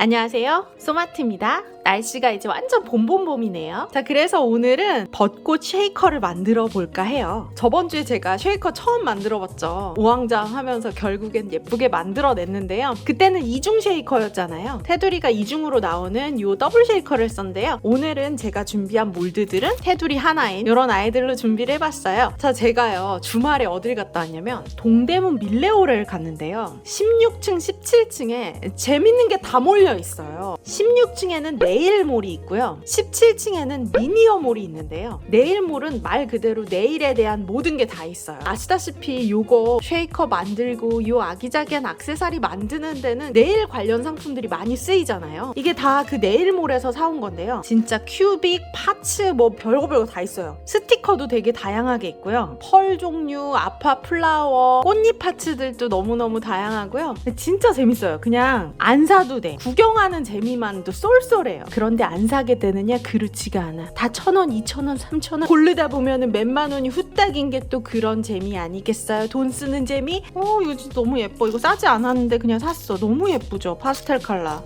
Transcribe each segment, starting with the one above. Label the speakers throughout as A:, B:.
A: 안녕하세요. 소마트입니다. 날씨가 이제 완전 봄봄봄이네요. 자, 그래서 오늘은 벚꽃 쉐이커를 만들어 볼까 해요. 저번 주에 제가 쉐이커 처음 만들어 봤죠. 우왕좌왕 하면서 결국엔 예쁘게 만들어 냈는데요. 그때는 이중 쉐이커였잖아요. 테두리가 이중으로 나오는 요 더블 쉐이커를 썼는데요. 오늘은 제가 준비한 몰드들은 테두리 하나인 이런 아이들로 준비를 해봤어요. 자, 제가요, 주말에 어딜 갔다 왔냐면 동대문 밀레오를 갔는데요. 16층, 17층에 재밌는 게 다 몰려 있어요. 16층에는 네 일몰이 있고요. 17층에는 미니어몰이 있는데요. 네일몰은 말 그대로 네일에 대한 모든 게 다 있어요. 아시다시피 요거 쉐이커 만들고 요 아기자기한 악세사리 만드는 데는 네일 관련 상품들이 많이 쓰이잖아요. 이게 다 그 네일몰에서 사온 건데요. 진짜 큐빅, 파츠 뭐 별거 별거 다 있어요. 스티커도 되게 다양하게 있고요. 펄 종류, 아파 플라워, 꽃잎 파츠들도 너무너무 다양하고요. 진짜 재밌어요. 그냥 안 사도 돼. 구경하는 재미만도 쏠쏠해요. 그런데 안 사게 되느냐? 그렇지가 않아. 다 천 원, 이천 원, 삼천 원 고르다 보면은 몇만 원이 후딱인 게 또 그런 재미 아니겠어요? 돈 쓰는 재미? 어, 이거 진짜 너무 예뻐. 이거 싸지 않았는데 그냥 샀어. 너무 예쁘죠? 파스텔 컬러.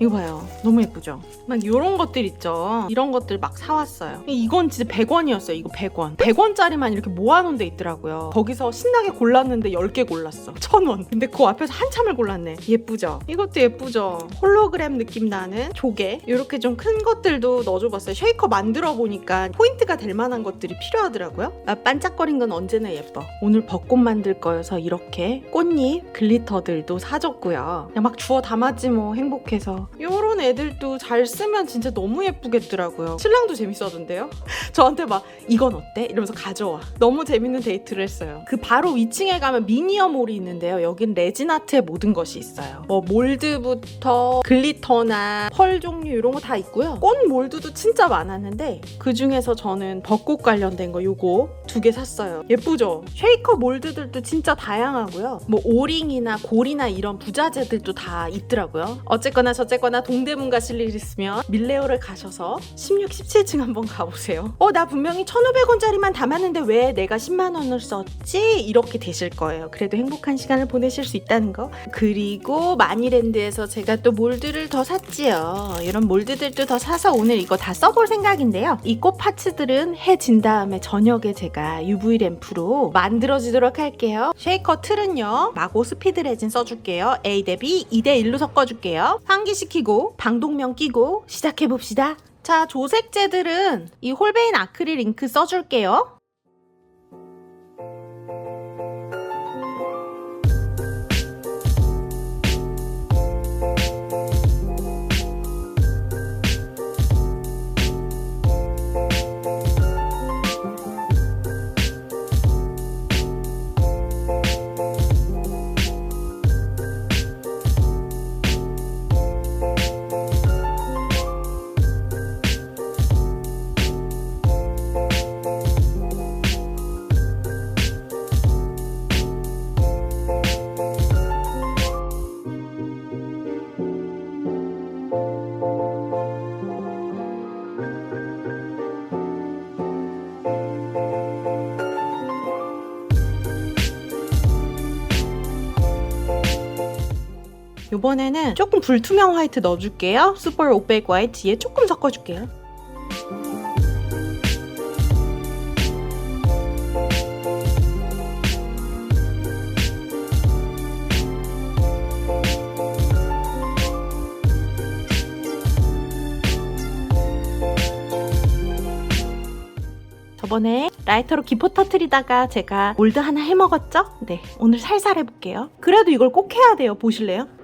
A: 이거 봐요. 너무 예쁘죠? 막 이런 것들 있죠. 이런 것들 막 사왔어요. 이건 진짜 100원이었어요. 이거 100원. 100원짜리만 이렇게 모아놓은 데 있더라고요. 거기서 신나게 골랐는데 10개 골랐어. 1000원. 근데 그 앞에서 한참을 골랐네. 예쁘죠? 이것도 예쁘죠? 홀로그램 느낌 나는 조개. 이렇게 좀 큰 것들도 넣어줘봤어요. 쉐이커 만들어 보니까 포인트가 될 만한 것들이 필요하더라고요. 아, 반짝거린 건 언제나 예뻐. 오늘 벚꽃 만들 거여서 이렇게 꽃잎, 글리터들도 사줬고요. 그냥 막 주워 담았지 뭐 행복해서. 요런 애들도 잘 쓰면 진짜 너무 예쁘겠더라고요. 신랑도 재밌었던데요? 저한테 막 이건 어때? 이러면서 가져와. 너무 재밌는 데이트를 했어요. 그 바로 위층에 가면 미니어몰이 있는데요. 여긴 레진아트의 모든 것이 있어요. 뭐 몰드부터 글리터나 펄 종류 이런 거 다 있고요. 꽃 몰드도 진짜 많았는데 그 중에서 저는 벚꽃 관련된 거 요거 두 개 샀어요. 예쁘죠? 쉐이커 몰드들도 진짜 다양하고요. 뭐 오링이나 골이나 이런 부자재들도 다 있더라고요. 어쨌거나 저쨌거나 동대문 가실 일 있으면 밀레오를 가셔서 16, 17층 한번 가보세요. 어, 나 분명히 1,500원짜리만 담았는데 왜 내가 10만 원을 썼지? 이렇게 되실 거예요. 그래도 행복한 시간을 보내실 수 있다는 거. 그리고 마니랜드에서 제가 또 몰드를 더 샀지요. 이런 몰드들도 더 사서 오늘 이거 다 써볼 생각인데요. 이 꽃 파츠들은 해진 다음에 저녁에 제가 UV 램프로 만들어주도록 할게요. 쉐이커 틀은요. 마고 스피드 레진 써줄게요. A 대 B 2대 1로 섞어줄게요. 환기 시키고 방독면 끼고 시작해봅시다. 자, 조색제들은 이 홀베인 아크릴 잉크 써줄게요. 이번에는 조금 불투명 화이트 넣어줄게요. 슈퍼 오백 화이트 얘 조금 섞어줄게요. 저번에 라이터로 기포 터트리다가 제가 몰드 하나 해먹었죠? 네, 오늘 살살 해볼게요. 그래도 이걸 꼭 해야 돼요. 보실래요?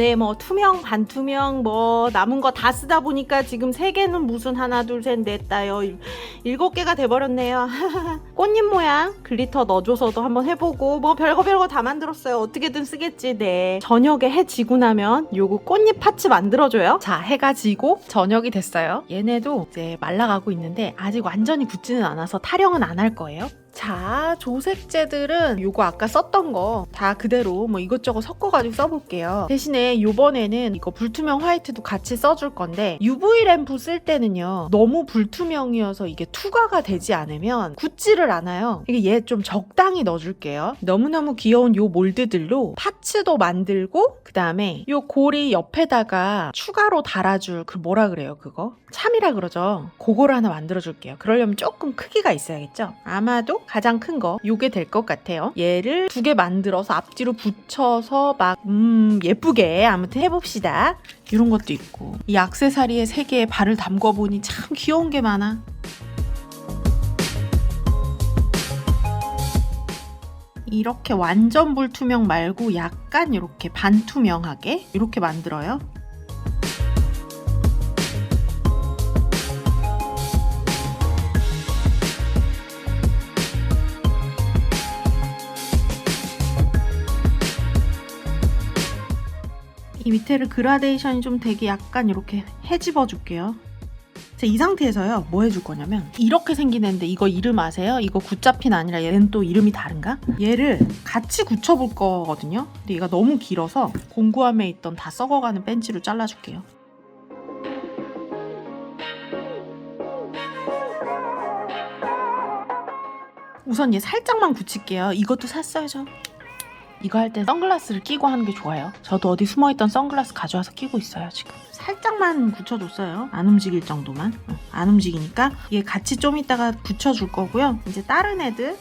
A: 네, 뭐 투명, 반투명, 뭐 남은 거 다 쓰다 보니까 지금 세 개는 무슨 하나, 둘, 셋, 넷, 일- 일곱 개가 돼버렸네요. 꽃잎 모양 글리터 넣어줘서도 한번 해보고 뭐 별거 별거 다 만들었어요. 어떻게든 쓰겠지. 네. 저녁에 해 지고 나면 요거 꽃잎 파츠 만들어줘요. 자, 해가 지고 저녁이 됐어요. 얘네도 이제 말라가고 있는데 아직 완전히 굳지는 않아서 타령은 안 할 거예요. 자, 조색제들은 요거 아까 썼던 거 다 그대로 뭐 이것저것 섞어가지고 써볼게요. 대신에 요번에는 이거 불투명 화이트도 같이 써줄 건데 UV 램프 쓸 때는요 너무 불투명이어서 이게 투과가 되지 않으면 굳지를 않아요. 이게 얘 좀 적당히 넣어줄게요. 너무너무 귀여운 요 몰드들로 파츠도 만들고 그 다음에 요 고리 옆에다가 추가로 달아줄 그 뭐라 그래요 그거? 참이라 그러죠. 그거를 하나 만들어줄게요. 그러려면 조금 크기가 있어야겠죠. 아마도 가장 큰 거 요게 될 것 같아요. 얘를 두 개 만들어서 앞뒤로 붙여서 막 음 예쁘게 아무튼 해봅시다. 이런 것도 있고 이 악세사리에 세 개에 발을 담궈 보니 참 귀여운 게 많아. 이렇게 완전 불투명 말고 약간 이렇게 반투명하게 이렇게 만들어요. 밑에를 그라데이션이 좀 되게 약간 이렇게 해집어 줄게요. 자, 이 상태에서요, 뭐 해줄 거냐면, 이렇게 생긴 애인데, 이거 이름 아세요? 이거 굿자핀 아니라 얘는 또 이름이 다른가? 얘를 같이 굳혀볼 거거든요? 근데 얘가 너무 길어서 공구함에 있던 다 썩어가는 벤치로 잘라줄게요. 우선 얘 살짝만 굳힐게요. 이것도 샀어야죠. 이거 할 때 선글라스를 끼고 하는 게 좋아요. 저도 어디 숨어있던 선글라스 가져와서 끼고 있어요, 지금. 살짝만 붙여줬어요. 안 움직일 정도만. 어, 안 움직이니까 얘 같이 좀 이따가 붙여줄 거고요. 이제 다른 애들.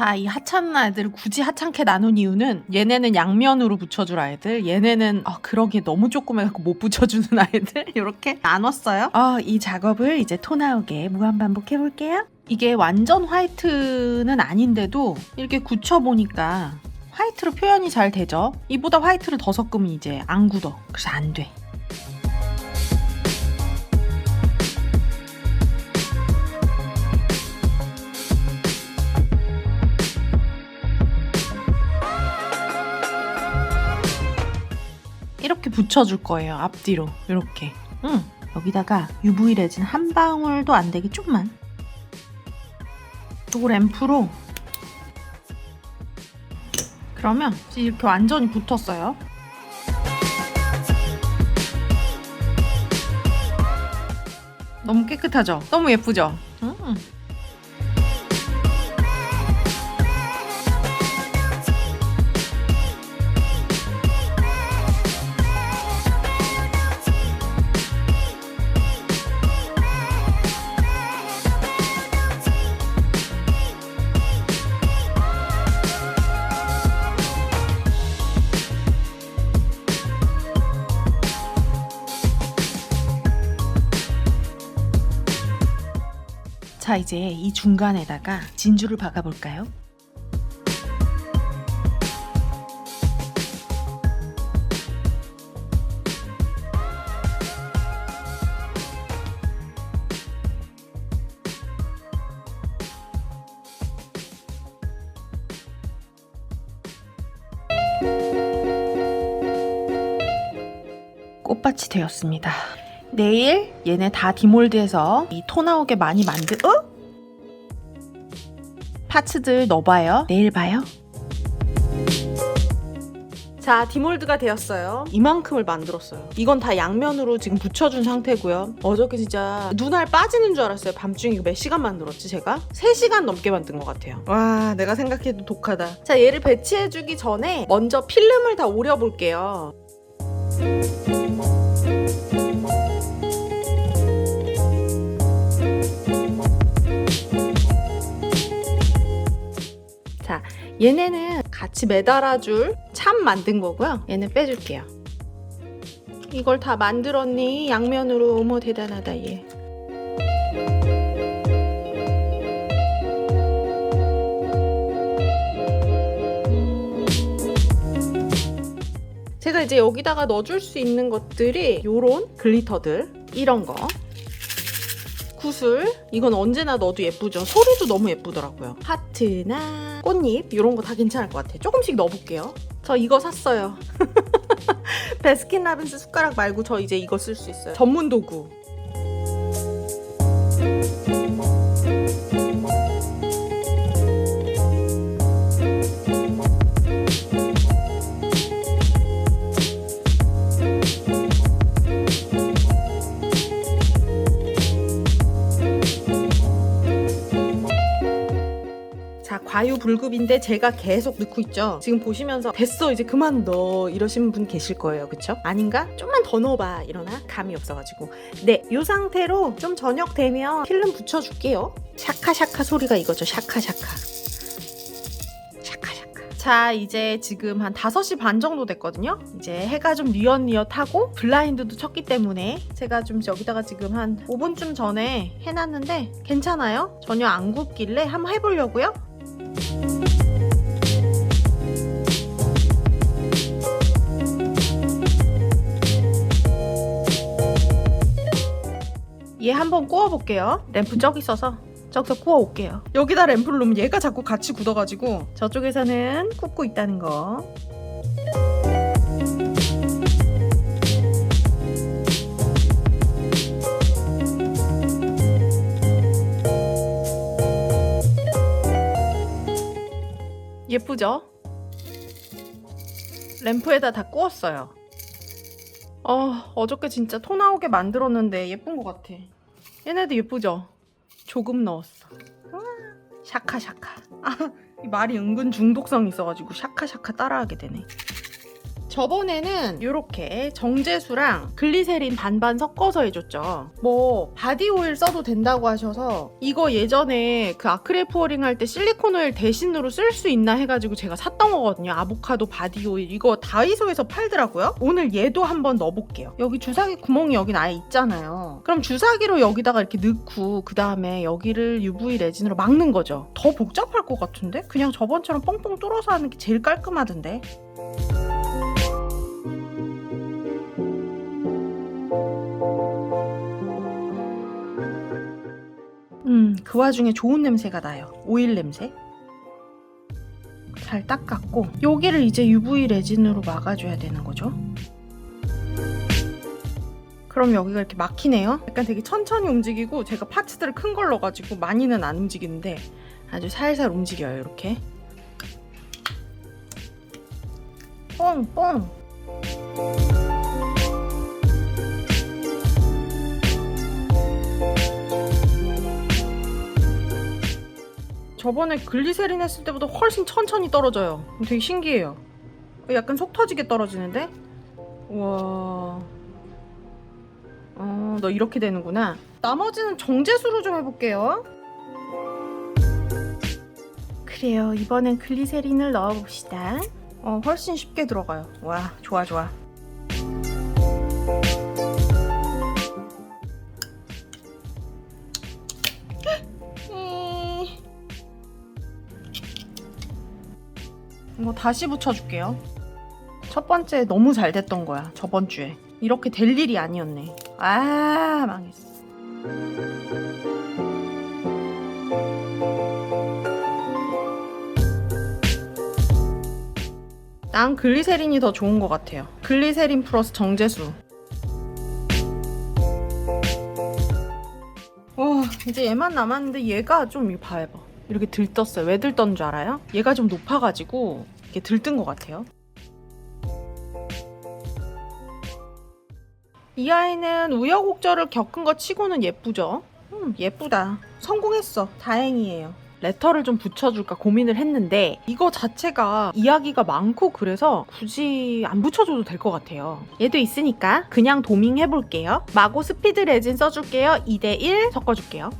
A: 자, 이 하찮은 아이들을 굳이 하찮게 나눈 이유는 얘네는 양면으로 붙여줄 아이들, 얘네는 아, 그러기에 너무 조그매갖고 못 붙여주는 아이들 이렇게 나눴어요. 어, 이 작업을 이제 토 나오게 무한 반복해 볼게요. 이게 완전 화이트는 아닌데도 이렇게 굳혀 보니까 화이트로 표현이 잘 되죠. 이보다 화이트를 더 섞으면 이제 안 굳어. 그래서 안 돼. 이렇게 붙여줄 거예요. 앞뒤로 이렇게. 응. 여기다가 UV 레진 한 방울도 안 되게 조금만. 요 램프로. 그러면 이렇게 완전히 붙었어요. 너무 깨끗하죠? 너무 예쁘죠? 음. 자, 이제 이 중간에다가 진주를 박아볼까요? 꽃밭이 되었습니다. 내일 얘네 다 디몰드해서 이 토 나오게 많이 만들 어? 파츠들 넣어봐요. 내일 봐요. 자, 디몰드가 되었어요. 이만큼을 만들었어요. 이건 다 양면으로 지금 붙여준 상태고요. 어저께 진짜 눈알 빠지는 줄 알았어요. 밤중에 이거 몇 시간 만들었지, 제가? 3시간 넘게 만든 것 같아요. 와, 내가 생각해도 독하다. 자, 얘를 배치해주기 전에 먼저 필름을 다 오려볼게요. 얘네는 같이 매달아줄 참 만든 거고요. 얘는 빼줄게요. 이걸 다 만들었니? 양면으로 어머 대단하다 얘. 제가 이제 여기다가 넣어줄 수 있는 것들이 요런 글리터들 이런 거 구슬? 이건 언제나 넣어도 예쁘죠? 소리도 너무 예쁘더라고요. 하트나 꽃잎? 이런 거 다 괜찮을 것 같아요 조금씩 넣어볼게요. 저 이거 샀어요. 베스킨라빈스 숟가락 말고 저 이제 이거 쓸 수 있어요. 전문 도구 자, 과유불급인데 제가 계속 넣고 있죠. 지금 보시면서 됐어 이제 그만 넣어 이러시는 분 계실 거예요. 그쵸? 아닌가? 좀만 더 넣어봐 이러나 감이 없어가지고 네, 이 상태로 좀 저녁 되면 필름 붙여줄게요. 샤카샤카 소리가 이거죠. 샤카샤카. 자, 이제 지금 한 5시 반 정도 됐거든요. 이제 해가 좀 뉘엿뉘엿하고 블라인드도 쳤기 때문에 제가 좀 여기다가 지금 한 5분쯤 전에 해놨는데 괜찮아요? 전혀 안 굽길래 한번 해보려고요. 얘 한번 구워볼게요. 램프 저기 있어서 저기서 구워올게요. 여기다 램프를 놓으면 얘가 자꾸 같이 굳어가지고 저쪽에서는 굽고 있다는 거. 예쁘죠? 램프에다 다 구웠어요. 어, 어저께 진짜 토 나오게 만들었는데 예쁜 것 같아. 얘네도 예쁘죠? 조금 넣었어. 샤카샤카. 아, 이 말이 은근 중독성 있어가지고 샤카샤카 따라하게 되네. 저번에는 이렇게 정제수랑 글리세린 반반 섞어서 해줬죠. 뭐 바디 오일 써도 된다고 하셔서 이거 예전에 그 아크릴 푸어링 할 때 실리콘 오일 대신으로 쓸 수 있나 해가지고 제가 샀던 거거든요. 아보카도 바디 오일 이거 다이소에서 팔더라고요. 오늘 얘도 한번 넣어볼게요. 여기 주사기 구멍이 여긴 아예 있잖아요. 그럼 주사기로 여기다가 이렇게 넣고 그 다음에 여기를 UV 레진으로 막는 거죠. 더 복잡할 것 같은데? 그냥 저번처럼 뻥뻥 뚫어서 하는 게 제일 깔끔하던데. 음, 그 와중에 좋은 냄새가 나요. 오일 냄새. 잘 닦았고 여기를 이제 UV 레진으로 막아줘야 되는 거죠. 그럼 여기가 이렇게 막히네요. 약간 되게 천천히 움직이고 제가 파츠들을 큰 걸 넣어가지고 많이는 안 움직이는데 아주 살살 움직여요. 이렇게. 뽕뽕. 저번에 글리세린 했을 때보다 훨씬 천천히 떨어져요. 되게 신기해요. 약간 속 터지게 떨어지는데? 우와. 어, 너 이렇게 되는구나. 나머지는 정제수로 좀 해볼게요. 그래요. 이번엔 글리세린을 넣어봅시다. 어, 훨씬 쉽게 들어가요. 와, 좋아, 좋아. 이거 다시 붙여줄게요. 첫 번째 너무 잘 됐던 거야. 저번 주에. 이렇게 될 일이 아니었네. 아, 망했어. 난 글리세린이 더 좋은 것 같아요. 글리세린 플러스 정제수. 와, 이제 얘만 남았는데 얘가 좀 이거 봐봐. 이렇게 들떴어요. 왜 들떴는 줄 알아요? 얘가 좀 높아가지고 이게 들뜬 것 같아요. 이 아이는 우여곡절을 겪은 것 치고는 예쁘죠? 음, 예쁘다. 성공했어. 다행이에요. 레터를 좀 붙여줄까 고민을 했는데 이거 자체가 이야기가 많고 그래서 굳이 안 붙여줘도 될 것 같아요. 얘도 있으니까 그냥 도밍 해볼게요. 마고 스피드 레진 써줄게요. 2대1 섞어줄게요.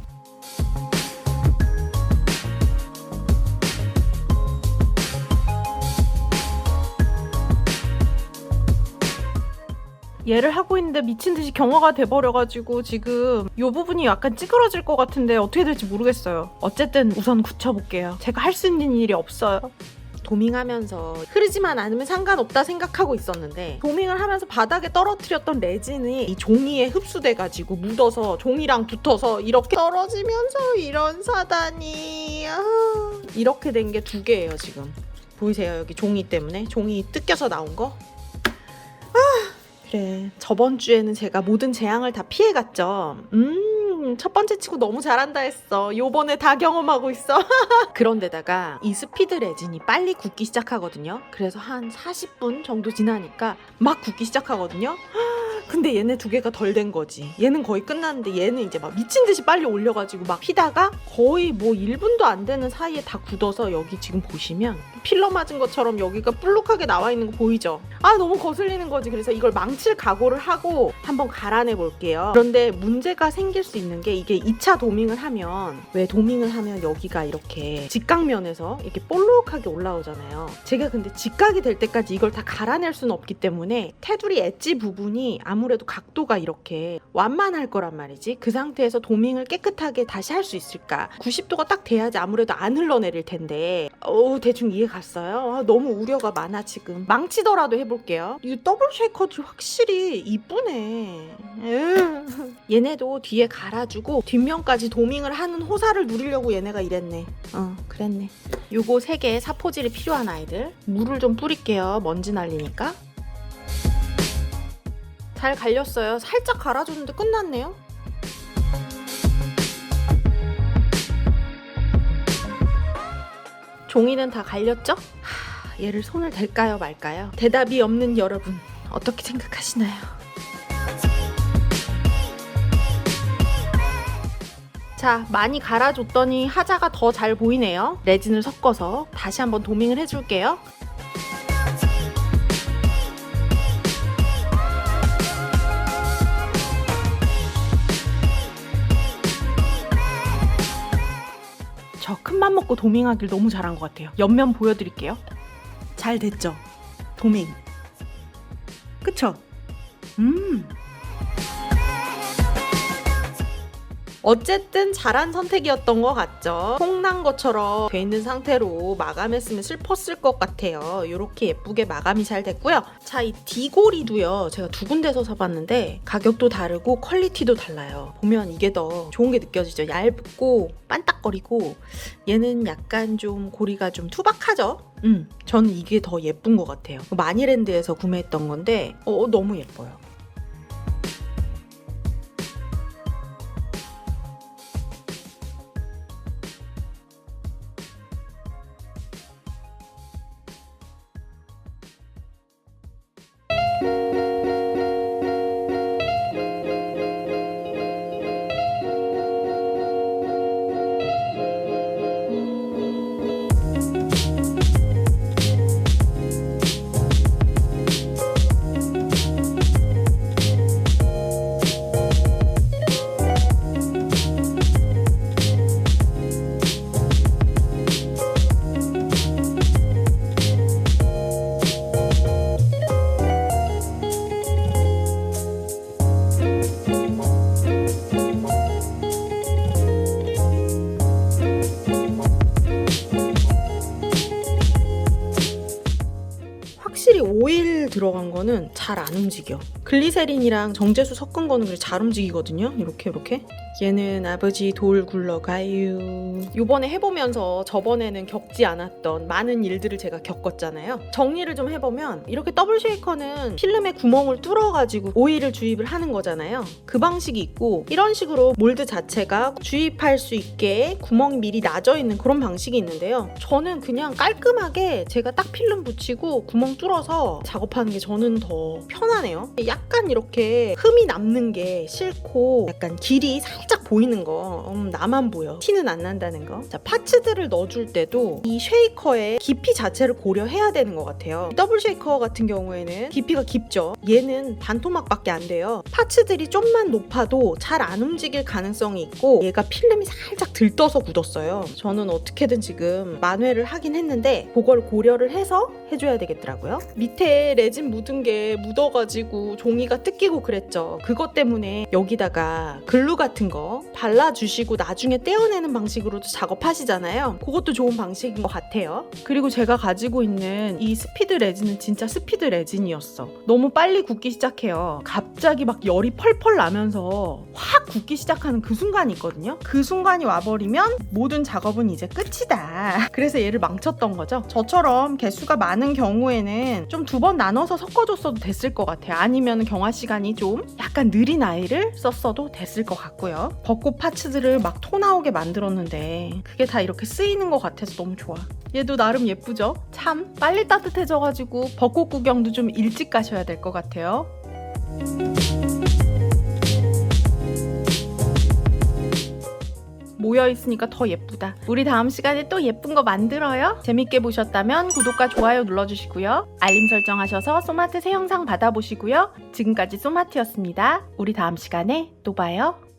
A: 얘를 하고 있는데 미친 듯이 경화가 돼버려가지고 지금 이 부분이 약간 찌그러질 것 같은데 어떻게 될지 모르겠어요. 어쨌든 우선 굳혀볼게요. 제가 할 수 있는 일이 없어요. 도밍하면서 흐르지만 않으면 상관없다 생각하고 있었는데 도밍을 하면서 바닥에 떨어뜨렸던 레진이 이 종이에 흡수돼가지고 묻어서 종이랑 붙어서 이렇게 떨어지면서 이런 사단이 아, 이렇게 된 게 두 개예요 지금 보이세요 여기 종이 때문에 종이 뜯겨서 나온 거 그래. 저번 주에는 제가 모든 재앙을 다 피해갔죠. 음, 첫 번째 치고 너무 잘한다 했어. 요번에 다 경험하고 있어. 그런데다가 이 스피드 레진이 빨리 굳기 시작하거든요. 그래서 한 40분 정도 지나니까 막 굳기 시작하거든요. 근데 얘네 두 개가 덜 된 거지. 얘는 거의 끝났는데 얘는 이제 막 미친 듯이 빨리 올려가지고 막 피다가 거의 뭐 1분도 안 되는 사이에 다 굳어서 여기 지금 보시면 필러 맞은 것처럼 여기가 볼록하게 나와 있는 거 보이죠? 아 너무 거슬리는 거지. 그래서 이걸 망칠 각오를 하고 한번 갈아내 볼게요. 그런데 문제가 생길 수 있는 게 이게 2차 도밍을 하면 왜 도밍을 하면 여기가 이렇게 직각면에서 이렇게 볼록하게 올라오잖아요. 제가 근데 직각이 될 때까지 이걸 다 갈아낼 수는 없기 때문에 테두리 엣지 부분이 아무래도 각도가 이렇게 완만할 거란 말이지. 그 상태에서 도밍을 깨끗하게 다시 할 수 있을까? 90도가 딱 돼야지 아무래도 안 흘러내릴 텐데. 어 대충 이해 갔어요. 아, 너무 우려가 많아 지금. 망치더라도 해볼게요. 이 더블 쉐이커도 확실히 이쁘네. 얘네도 뒤에 갈아 주고 뒷면까지 도밍을 하는 호사를 누리려고 얘네가 이랬네. 어 그랬네. 요거 세개 사포질이 필요한 아이들. 물을 좀 뿌릴게요. 먼지 날리니까. 잘 갈렸어요. 살짝 갈아줬는데 끝났네요. 종이는 다 갈렸죠? 하, 얘를 손을 댈까요 말까요? 대답이 없는 여러분 어떻게 생각하시나요? 자, 많이 갈아줬더니 하자가 더 잘 보이네요. 레진을 섞어서 다시 한번 도밍을 해줄게요. 저 큰맘 먹고 도밍하길 너무 잘한 것 같아요. 옆면 보여드릴게요. 잘 됐죠? 도밍. 그쵸? 음. 어쨌든 잘한 선택이었던 것 같죠? 홍난 것처럼 돼 있는 상태로 마감했으면 슬펐을 것 같아요. 이렇게 예쁘게 마감이 잘 됐고요. 자, 이 디고리도요. 제가 두 군데서 사봤는데 가격도 다르고 퀄리티도 달라요. 보면 이게 더 좋은 게 느껴지죠. 얇고 반딱거리고 얘는 약간 좀 고리가 좀 투박하죠? 음, 저는 이게 더 예쁜 것 같아요. 마니랜드에서 구매했던 건데 어, 너무 예뻐요. 거는 잘 안 움직여. 글리세린이랑 정제수 섞은 거는 잘 움직이거든요. 이렇게 이렇게. 얘는 아버지 돌 굴러가요. 요번에 해보면서 저번에는 겪지 않았던 많은 일들을 제가 겪었잖아요. 정리를 좀 해보면 이렇게 더블 쉐이커는 필름에 구멍을 뚫어가지고 오일을 주입을 하는 거잖아요. 그 방식이 있고 이런 식으로 몰드 자체가 주입할 수 있게 구멍이 미리 나져 있는 그런 방식이 있는데요. 저는 그냥 깔끔하게 제가 딱 필름 붙이고 구멍 뚫어서 작업하는 게 저는 더 편하네요. 약간 이렇게 흠이 남는 게 싫고 약간 길이 살짝 보이는 거 음, 나만 보여 티는 안 난다는 거. 자 파츠들을 넣어줄 때도 이 쉐이커의 깊이 자체를 고려해야 되는 것 같아요. 더블 쉐이커 같은 경우에는 깊이가 깊죠. 얘는 반토막밖에 안 돼요. 파츠들이 좀만 높아도 잘 안 움직일 가능성이 있고 얘가 필름이 살짝 들떠서 굳었어요. 저는 어떻게든 지금 만회를 하긴 했는데 그걸 고려를 해서 해줘야 되겠더라고요. 밑에 레진 묻은 게 묻어가지고 종이가 뜯기고 그랬죠. 그것 때문에 여기다가 글루 같은 거 발라주시고 나중에 떼어내는 방식으로도 작업하시잖아요. 그것도 좋은 방식인 것 같아요. 그리고 제가 가지고 있는 이 스피드 레진은 진짜 스피드 레진이었어. 너무 빨리 굳기 시작해요. 갑자기 막 열이 펄펄 나면서 확 굳기 시작하는 그 순간이 있거든요. 그 순간이 와버리면 모든 작업은 이제 끝이다. 그래서 얘를 망쳤던 거죠. 저처럼 개수가 많은 경우에는 좀 두 번 나눠서 섞어줬어도 됐을 것 같아요. 아니면 경화 시간이 좀 약간 느린 아이를 썼어도 됐을 것 같고 요. 벚꽃 파츠들을 막 토 나오게 만들었는데 그게 다 이렇게 쓰이는 것 같아서 너무 좋아. 얘도 나름 예쁘죠? 참 빨리 따뜻해져가지고 벚꽃 구경도 좀 일찍 가셔야 될 것 같아요. 모여 있으니까 더 예쁘다. 우리 다음 시간에 또 예쁜 거 만들어요. 재밌게 보셨다면 구독과 좋아요 눌러주시고요. 알림 설정하셔서 소마트 새 영상 받아보시고요. 지금까지 소마트였습니다. 우리 다음 시간에 또 봐요.